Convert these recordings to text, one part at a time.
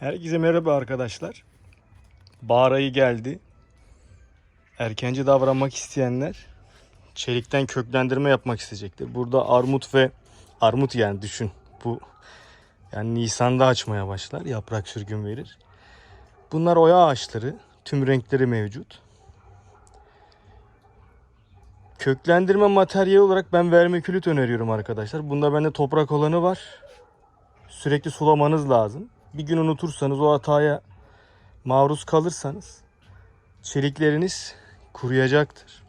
Herkese merhaba arkadaşlar. Bahar ayı geldi. Erkenci davranmak isteyenler çelikten köklendirme yapmak isteyecektir. Burada armut ve armut yani düşün. Bu yani Nisan'da açmaya başlar. Yaprak sürgün verir. Bunlar oya ağaçları. Tüm renkleri mevcut. Köklendirme materyali olarak ben vermikülit öneriyorum arkadaşlar. Bunda bende toprak olanı var. Sürekli sulamanız lazım. Bir gün unutursanız o hataya maruz kalırsanız çelikleriniz kuruyacaktır.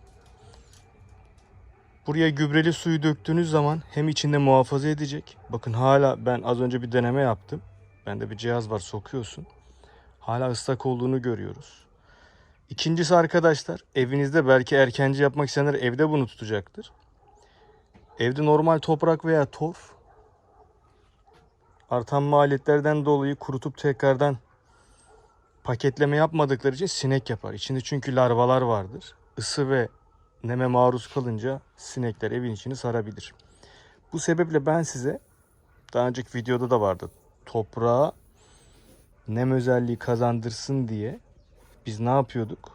Buraya gübreli suyu döktüğünüz zaman hem içinde muhafaza edecek. Bakın hala ben az önce bir deneme yaptım. Bende bir cihaz var sokuyorsun. Hala ıslak olduğunu görüyoruz. İkincisi arkadaşlar evinizde belki erkenci yapmak isteyenler evde bunu tutacaktır. Evde normal toprak veya torf artan maliyetlerden dolayı kurutup tekrardan paketleme yapmadıkları için sinek yapar. İçinde çünkü larvalar vardır. Isı ve neme maruz kalınca sinekler evin içini sarabilir. Bu sebeple ben size daha önceki videoda da vardı. Toprağa nem özelliği kazandırsın diye biz ne yapıyorduk?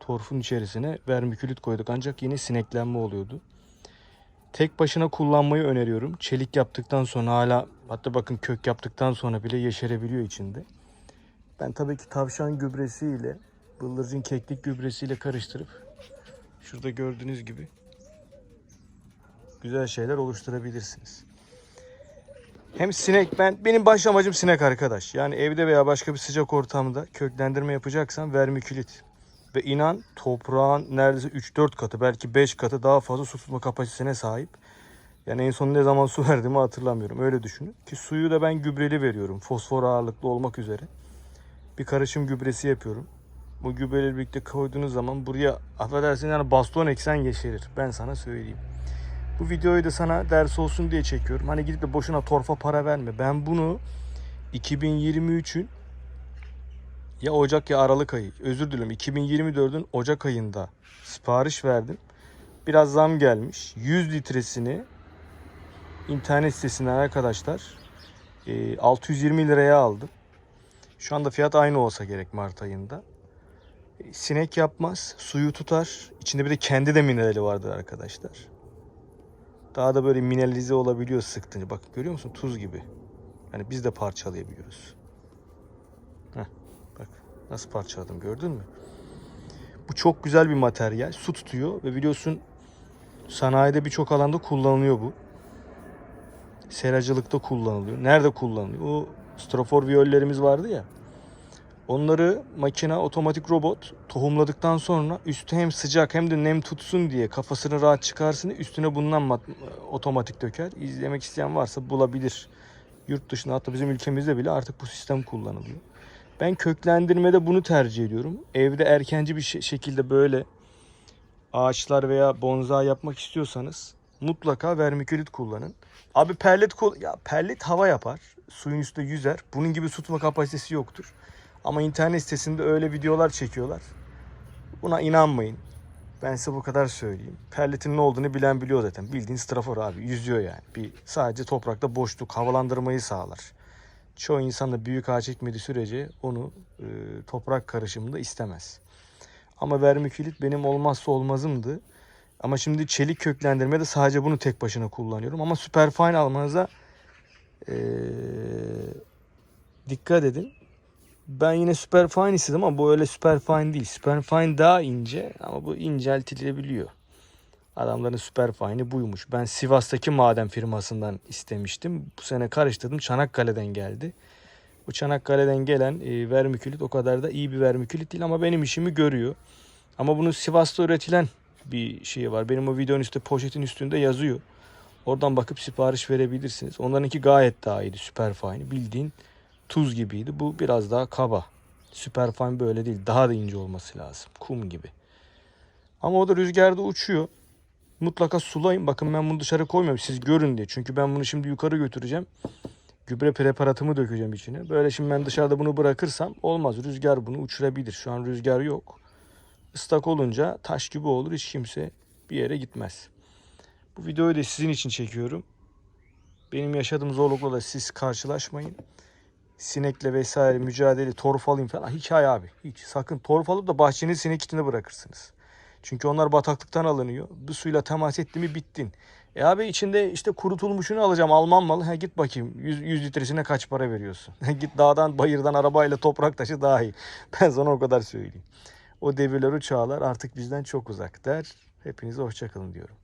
Torfun içerisine vermikülit koyduk ancak yine sineklenme oluyordu. Tek başına kullanmayı öneriyorum. Çelik yaptıktan sonra hala hatta bakın kök yaptıktan sonra bile yeşerebiliyor içinde. Ben tabii ki tavşan gübresiyle bıldırcın keklik gübresiyle karıştırıp şurada gördüğünüz gibi güzel şeyler oluşturabilirsiniz. Hem sinek ben benim baş amacım sinek arkadaş. Yani evde veya başka bir sıcak ortamda köklendirme yapacaksan vermikülit. Ve inan toprağın neredeyse 3-4 katı belki 5 katı daha fazla su tutma kapasitesine sahip. Yani en son ne zaman su verdiğimi hatırlamıyorum. Öyle düşünün. Ki suyu da ben gübreli veriyorum. Fosfor ağırlıklı olmak üzere. Bir karışım gübresi yapıyorum. Bu gübreleri birlikte koyduğunuz zaman buraya affedersin yani baston eksen yeşerir. Ben sana söyleyeyim. Bu videoyu da sana ders olsun diye çekiyorum. Hani gidip de boşuna torfa para verme. Ben bunu 2023'ün ya Ocak ya Aralık ayı. Özür dilerim 2024'ün Ocak ayında sipariş verdim. Biraz zam gelmiş. 100 litresini internet sitesinden arkadaşlar e, 620 liraya aldım. Şu anda fiyat aynı olsa gerek Mart ayında. E, Sinek yapmaz, suyu tutar. İçinde bir de kendi de minerali vardır arkadaşlar. Daha da böyle mineralize olabiliyor sıktınca. Bak görüyor musun? Tuz gibi. Hani biz de parçalayabiliyoruz. Heh, bak nasıl parçaladım gördün mü? Bu çok güzel bir materyal. Su tutuyor ve biliyorsun sanayide birçok alanda kullanılıyor bu. Seracılıkta kullanılıyor. Nerede kullanılıyor? O strafor viyollerimiz vardı ya. Onları makine otomatik robot tohumladıktan sonra üstü hem sıcak hem de nem tutsun diye kafasını rahat çıkarsın diye üstüne bundan mat- otomatik döker. İzlemek isteyen varsa bulabilir. Yurt dışında hatta bizim ülkemizde bile artık bu sistem kullanılıyor. Ben köklendirmede bunu tercih ediyorum. Evde erkenci bir şe- şekilde böyle ağaçlar veya bonsai yapmak istiyorsanız mutlaka vermikülit kullanın. Abi perlit kul ya perlit hava yapar. Suyun üstünde yüzer. Bunun gibi tutma kapasitesi yoktur. Ama internet sitesinde öyle videolar çekiyorlar. Buna inanmayın. Ben size bu kadar söyleyeyim. Perlitin ne olduğunu bilen biliyor zaten. Bildiğin strafor abi. Yüzüyor yani. Bir sadece toprakta boşluk, havalandırmayı sağlar. Çoğu insan da büyük ağaç ekmediği sürece onu e, toprak karışımında istemez. Ama vermikülit benim olmazsa olmazımdı. Ama şimdi çelik köklendirmede sadece bunu tek başına kullanıyorum. Ama Superfine almanıza e, dikkat edin. Ben yine Superfine istedim ama bu öyle Superfine değil. Superfine daha ince ama bu inceltilebiliyor. Adamların Superfine'i buymuş. Ben Sivas'taki maden firmasından istemiştim. Bu sene karıştırdım. Çanakkale'den geldi. Bu Çanakkale'den gelen e, vermikülit o kadar da iyi bir vermikülit değil ama benim işimi görüyor. Ama bunun Sivas'ta üretilen bir şeyi var. Benim o videonun üstte poşetin üstünde yazıyor. Oradan bakıp sipariş verebilirsiniz. Onlarınki gayet daha iyiydi Superfine. Bildiğin tuz gibiydi. Bu biraz daha kaba. Superfine böyle değil. Daha da ince olması lazım. Kum gibi. Ama o da rüzgarda uçuyor. Mutlaka sulayın. Bakın ben bunu dışarı koymuyorum. Siz görün diye. Çünkü ben bunu şimdi yukarı götüreceğim. Gübre preparatımı dökeceğim içine. Böyle şimdi ben dışarıda bunu bırakırsam olmaz. Rüzgar bunu uçurabilir. Şu an rüzgar yok. Islak olunca taş gibi olur. Hiç kimse bir yere gitmez. Bu videoyu da sizin için çekiyorum. Benim yaşadığım zorlukla da siz karşılaşmayın. sinekle vesaire mücadele, torf alayım falan hikaye abi. Hiç sakın torf alıp da bahçenin sinek içinde bırakırsınız. Çünkü onlar bataklıktan alınıyor. Bu suyla temas etti mi bittin. E abi içinde işte kurutulmuşunu alacağım Alman malı. Ha git bakayım 100, 100 litresine kaç para veriyorsun? git dağdan bayırdan arabayla toprak taşı daha iyi. Ben sana o kadar söyleyeyim. O devirler o çağlar artık bizden çok uzak der. Hepinize hoşçakalın diyorum.